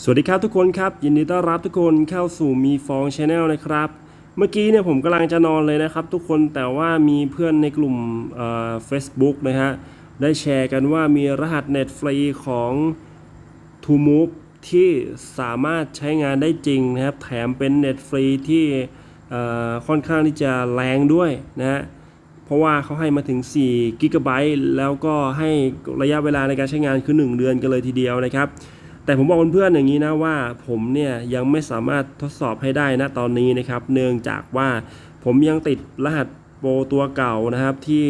สวัสดีครับทุกคนครับ ยินดีต้อนรับทุกคนเข้าสู่มีฟองชาแนลนะครับ เมื่อกี้เนี่ยผมกำลังจะนอนเลยนะครับ ทุกคนแต่ว่ามีเพื่อนในกลุ่มเฟซบุ๊กนะฮะได้แชร์กันว่ามีรหัสเน็ตฟรีของ t o Move ที่สามารถใช้งานได้จริงนะครับ แถมเป็นเน็ตฟรีที่ค่อนข้างที่จะแรงด้วยนะฮะเพราะว่าเขาให้มาถึง4กิกะไบต์แล้วก็ให้ระยะเวลาในการใช้งานคือ 1 เดือนกันเลยทีเดียวนะครับ แต่ผมบอกเพื่อนๆอย่างนี้นะว่าผมเนี่ยยังไม่สามารถทดสอบให้ได้นะตอนนี้นะครับ เนื่องจากว่าผมยังติดรหัสโปรตัวเก่านะครับ ที่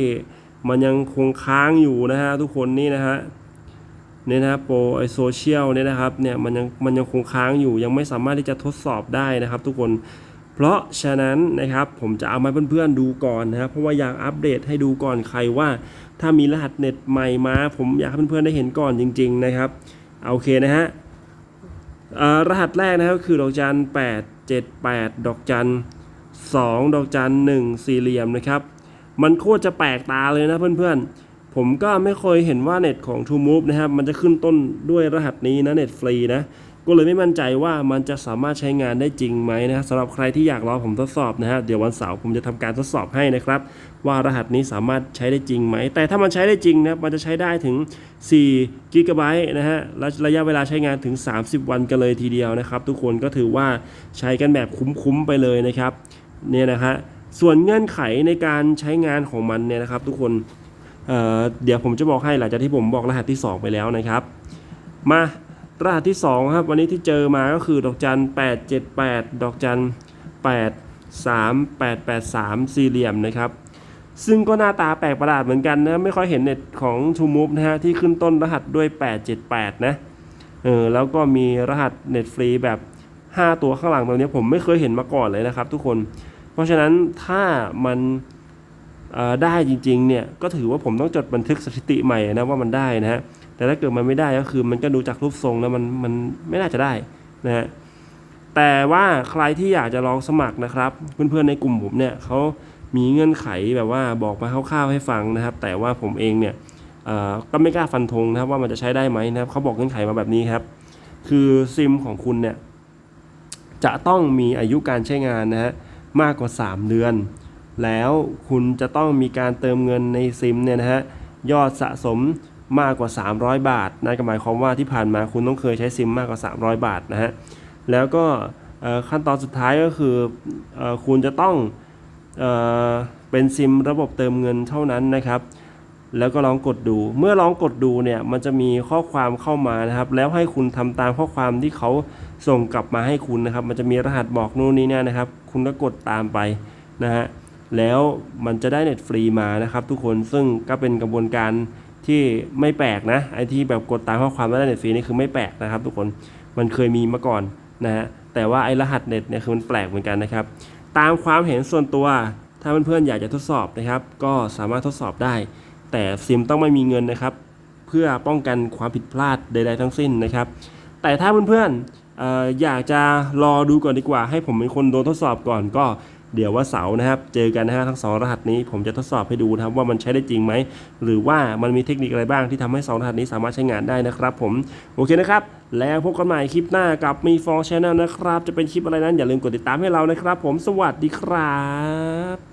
มันยังคงค้างอยู่นะฮะทุกคนนี่นะฮะเนี่ยนะโปรไอโซเชียลเนี่ยนะครับเนี่ยมันยังมันยังคงค้างอยู่ ยังไม่สามารถที่จะทดสอบได้นะครับ ทุกคนเพราะฉะนั้นนะครับผมจะเอามาเพื่อนๆดูก่อนนะครับเพราะว่าอยากอัปเดตให้ดูก่อนใครว่า ถ้ามีรหัสเน็ตใหม่มา ผมอยากให้เพื่อนๆได้เห็นก่อนจริง ๆ นะครับ โอเคนะฮะรหัสแรกนะครับคือดอกจันแปดเจ็ดแปดดอกจันสองดอกจันหนึ่งสี่เหลี่ยมนะครับ มันโคตรจะแปลกตาเลยนะเพื่อนๆ ผมก็ไม่เคยเห็นว่าเน็ตของ True Move นะครับ มันจะขึ้นต้นด้วยรหัสนี้นะเน็ตฟรีนะ ก็เลยไม่มั่นใจว่ามันจะสามารถใช้งานได้จริงไหมนะสำหรับใครที่อยากรอผมทดสอบนะฮะเดี๋ยววันเสาร์ผมจะทำการทดสอบให้นะครับ ว่ารหัสนี้สามารถใช้ได้จริงไหม แต่ถ้ามันใช้ได้จริงนะมันจะใช้ได้ถึง4กิกะไบต์นะฮะและระยะเวลาใช้งานถึง 30 วันกันเลยทีเดียวนะครับ ทุกคนก็ถือว่าใช้กันแบบคุ้มๆไปเลยนะครับเนี่ยนะฮะส่วนเงื่อนไขในการใช้งานของมันเนี่ยนะครับ ทุกคนเเดี๋ยวผมจะบอกให้หลังจากที่ผมบอกรหัสที่ 2 ไปแล้วนะครับ มา รหัสที่ 2 ครับ วันนี้ที่เจอมาก็คือดอกจัน 878 ดอกจัน 8 3 8 8 3 สี่เหลี่ยมนะครับ ซึ่งก็หน้าตาแปลกประหลาดเหมือนกันนะ ไม่ค่อยเห็นเน็ตของ t o m o v e นะฮะ ที่ขึ้นต้นรหัสด้วย 878 นะ เออ แล้วก็มีรหัสเน็ตฟรีแบบ 5 ตัวข้างหลังตรงนี้ผมไม่เคยเห็นมาก่อนเลยนะครับทุกคน เพราะฉะนั้นถ้ามัน ได้จริงๆเนี่ยก็ถือว่าผมต้องจดบันทึกสถิติใหม่นะว่ามันได้นะฮะแต่ถ้าเกิดมันไม่ได้ก็คือมันก็ดูจากรูปทรงแล้วมันมันไม่น่าจะได้นะฮะแต่ว่าใครที่อยากจะลองสมัครนะครับ เพื่อนๆในกลุ่มผมเนี่ยเขามีเงื่อนไขแบบว่าบอกมาคร่าวๆให้ฟังนะครับ แต่ว่าผมเองเนี่ยก็ไม่กล้าฟันธงนะครับว่ามันจะใช้ได้ไหมนะครับเขาบอกเงื่อนไขมาแบบนี้ครับ คือซิมของคุณเนี่ยจะต้องมีอายุการใช้งานนะฮะมากกว่า 3 เดือน แล้วคุณจะต้องมีการเติมเงินในซิมเนี่ยนะฮะยอดสะสมมากกว่า 300 บาทนั่นก็หมายความว่าที่ผ่านมาคุณต้องเคยใช้ซิมมากกว่า 300 บาทนะฮะแล้วก็ขั้นตอนสุดท้ายก็คืออคุณจะต้องเอเป็นซิมระบบเติมเงินเท่านั้นนะครับ แล้วก็ลองกดดูเมื่อลองกดดูเนี่ยมันจะมีข้อความเข้ามานะครับ แล้วให้คุณทำตามข้อความที่เขาส่งกลับมาให้คุณนะครับ มันจะมีรหัสบอกนู่นนี่เนี่ยนะครับ คุณก็กดตามไปนะฮะ แล้วมันจะได้เน็ตฟรีมานะครับทุกคนซึ่งก็เป็นกระบวนการที่ไม่แปลกนะไอที่แบบกดตามข้อความแล้วได้เน็ตฟรีนี่คือไม่แปลกนะครับ ทุกคนมันเคยมีมาก่อนนะฮะแต่ว่าไอรหัสเน็ตเนี่ยคือมันแปลกเหมือนกันนะครับ ตามความเห็นส่วนตัวถ้าเพื่อนๆอยากจะทดสอบนะครับ ก็สามารถทดสอบได้ แต่ซิมต้องไม่มีเงินนะครับ เพื่อป้องกันความผิดพลาดใดๆทั้งสิ้นนะครับ แต่ถ้าเพื่อนๆอออยากจะรอดูก่อนดีกว่า ให้ผมเป็นคนโดนทดสอบก่อนก็ เดี๋ยวว่าเสาร์นะครับ เจอกันนะฮะทั้งสองรหัสนี้ผมจะทดสอบให้ดูนะครับว่ามันใช้ได้จริงไหม หรือว่ามันมีเทคนิคอะไรบ้างที่ทำให้สองรหัสนี้สามารถใช้งานได้นะครับผม โอเคนะครับ แล้วพบกันใหม่คลิปหน้ากับมีฟองชาแนลนะครับ จะเป็นคลิปอะไรนั้นอย่าลืมกดติดตามให้เรานะครับ ผมสวัสดีครับ